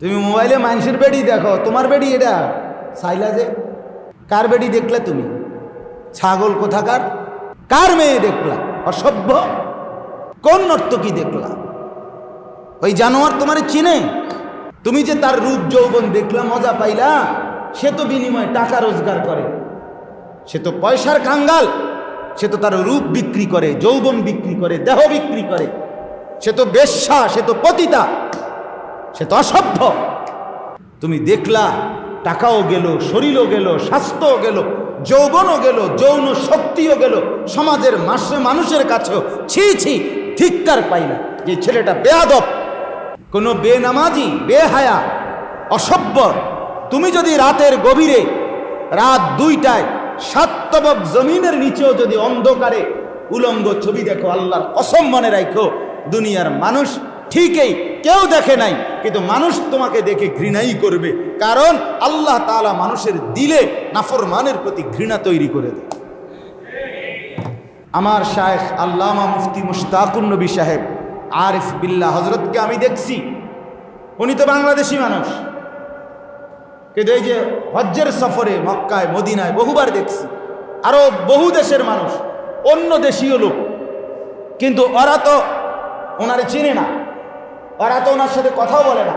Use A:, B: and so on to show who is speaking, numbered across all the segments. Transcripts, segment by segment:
A: তুমি মোবাইলে মানুষের বেডি দেখো, তোমার বেডি এটা? সাইলা যে, কার বেডি দেখলে তুমি? ছাগল কোথাকার? কার মেয়ে দেখলা? অসভ্য? কোন নর্তকী দেখলা? ওই জানোয়ার তোমার চিনে? তুমি যে তার রূপ যৌবন দেখলা, মজা পাইলা, সে তো বিনিময়ে টাকা রোজগার করে। সে তো পয়সার কাঙ্গাল, সে তো তার রূপ বিক্রি করে, যৌবন বিক্রি করে, দেহ বিক্রি করে। সে তো বেশ্যা, সে তো পতিতা। সে তো অসভ্য। তুমি দেখলা, টাকাও গেল, শরীরও গেল, স্বাস্থ্যও গেল, যৌবনও গেল, যৌন শক্তিও গেল, সমাজের মাসে মানুষের কাছেও ছি ছি ধিক্কার পাইলা যে ছেলেটা বেয়াদব, কোনো বেনামাজি, বেহায়া, অসভ্য, তুমি যদি রাতের গভীরে, রাত দুইটায় সাতবক জমিনের নিচেও যদি অন্ধকারে উলঙ্গ ছবি দেখো, আল্লাহর কসম মনে রাখো, দুনিয়ার মানুষ ঠিকই, কেউ দেখে নাই, কিন্তু মানুষ তোমাকে দেখে ঘৃণাই করবে। কারণ আল্লাহ তাআলা মানুষের দিলে নাফরমানের প্রতি ঘৃণা তৈরি করে দেয়। আমার শায়েখ আল্লামা মুফতি মুশতাকুর নবী সাহেব, আরিফ বিল্লাহ হজরতকে আমি দেখছি। উনি তো বাংলাদেশি মানুষ। কিন্তু এই যে হজ্জের সফরে মক্কায়, মদিনায় বহুবার দেখছি। আরও বহু দেশের মানুষ, অন্য দেশীয় লোক। কিন্তু ওরা তো ওনারে চিনে না। ওরা তো ওনার সাথে কথাও বলে না।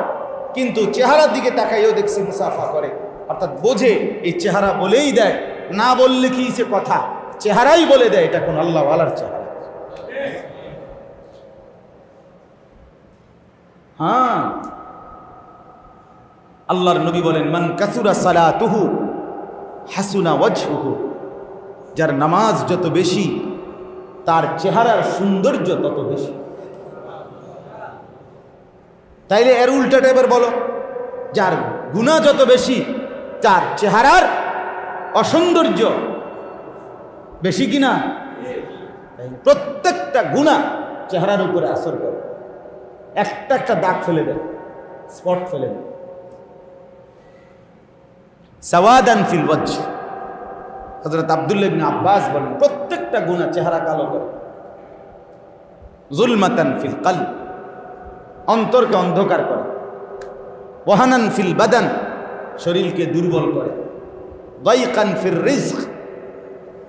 A: কিন্তু চেহারার দিকে তাকাইও দেখছি মুসাফা করে। অর্থাৎ বোঝে, এই চেহারা বলেই দেয়, না বললে কি সে কথা? চেহারাই বলে দেয়, এটা কোন আল্লাহ আলার চেহারা। হ্যাঁ। আল্লাহর নবী বলেন, মান কাসুরা সালাতুহু হাসুনা ওয়াজহুহু। যার নামাজ যত বেশি, তার চেহারার সৌন্দর্য তত বেশি। তাইলে এর উল্টাটা এবার বলো। যার গুণা যত বেশি, তার চেহারার অসৌন্দর্য বেশি কিনা প্রত্যেকটা গুণা চেহারার উপরে আসর করে। একটা একটা দাগ ফেলে দেয়, স্পট ফেলে দেয়। ফিল ওয়াজহ। হযরত আব্দুল্লাহ ইবনে আব্বাস বলেন, প্রত্যেকটা গুনাহ চেহারা কালো করে। জুলমাতান ফিল কলব। অন্তরকে অন্ধকার করে। ওয়াহানান ফিল বাদান, শরীরকে দুর্বল করে। দাইকান ফির রিজক,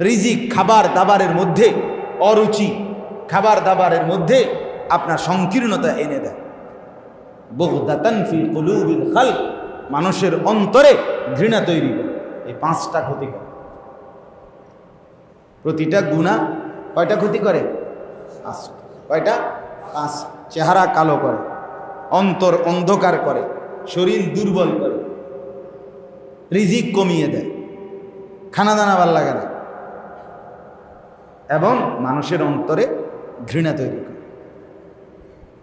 A: রিজিক খাবার দাবারের মধ্যে, অরুচি খাবার দাবারের মধ্যে আপনার সংকীর্ণতা এনে দেয়। বগদাতান ফিল কুলুবিল খালক, মানুষের অন্তরে ঘৃণা তৈরি করে। এই পাঁচটা ক্ষতি করে। প্রতিটা গুণা কয়টা ক্ষতি করে? কয়টা? পাঁচ চেহারা কালো করে, অন্তর অন্ধকার করে, শরীর দুর্বল করে। রিজিক কমিয়ে দেয়, খানা দানা ভালো লাগে না। এবং মানুষের অন্তরে ঘৃণা তৈরি করে।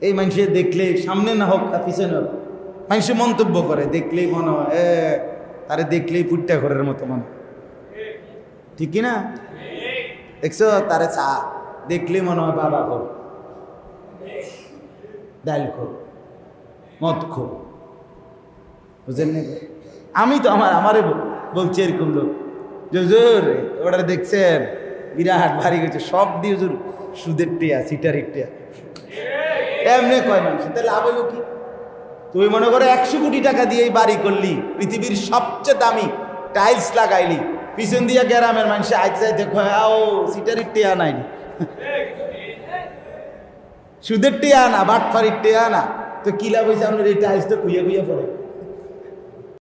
A: এই মানুষে দেখলে সামনে না হোক আর পিছনে হোক, মানুষে মন্তব্য করে, দেখলেই মনে হয় তারে দেখলেই পুট্টা ঘরের মতো মনে। ঠিক কি না? দেখছ? তারে চা, দেখলেই মনে হয় বাবা খো আমি তো আমার, আমারে বল- বলছি এরকম লোক। যে হুজুর ওটা দেখছেন? বিরাট ভারী গেছে সব দিয়ে হুজুর সুদের টিয়া, সিটারির টিয়া। এমনি কয় মানুষ? তাহলে লাভ হলো কি? তুমি মনে করো একশো কোটি টাকা দিয়ে বাড়ি করলি, পৃথিবীর সবচেয়ে দামি টাইলস লাগাইলি, পিছন দিয়া গ্রামের মানুষ আইতে আও, সিটারির টিয়া নাই সুদের টেয়া না, বাটফারির টেয়া না। তো কিলা পয়সা আপনার এই টাইলস তো কুইয়া কুইয়া পড়ে?